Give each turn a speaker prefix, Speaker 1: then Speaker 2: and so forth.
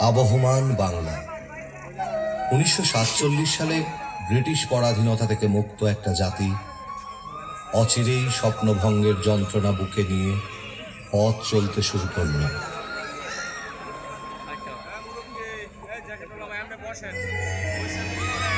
Speaker 1: আবহমান বাংলা। উনিশশো সাতচল্লিশ সালে ব্রিটিশ পরাধীনতা থেকে মুক্ত একটা জাতি অচিরেই স্বপ্নভঙ্গের যন্ত্রণা বুকে নিয়ে পথ চলতে শুরু করল।
Speaker 2: ভাই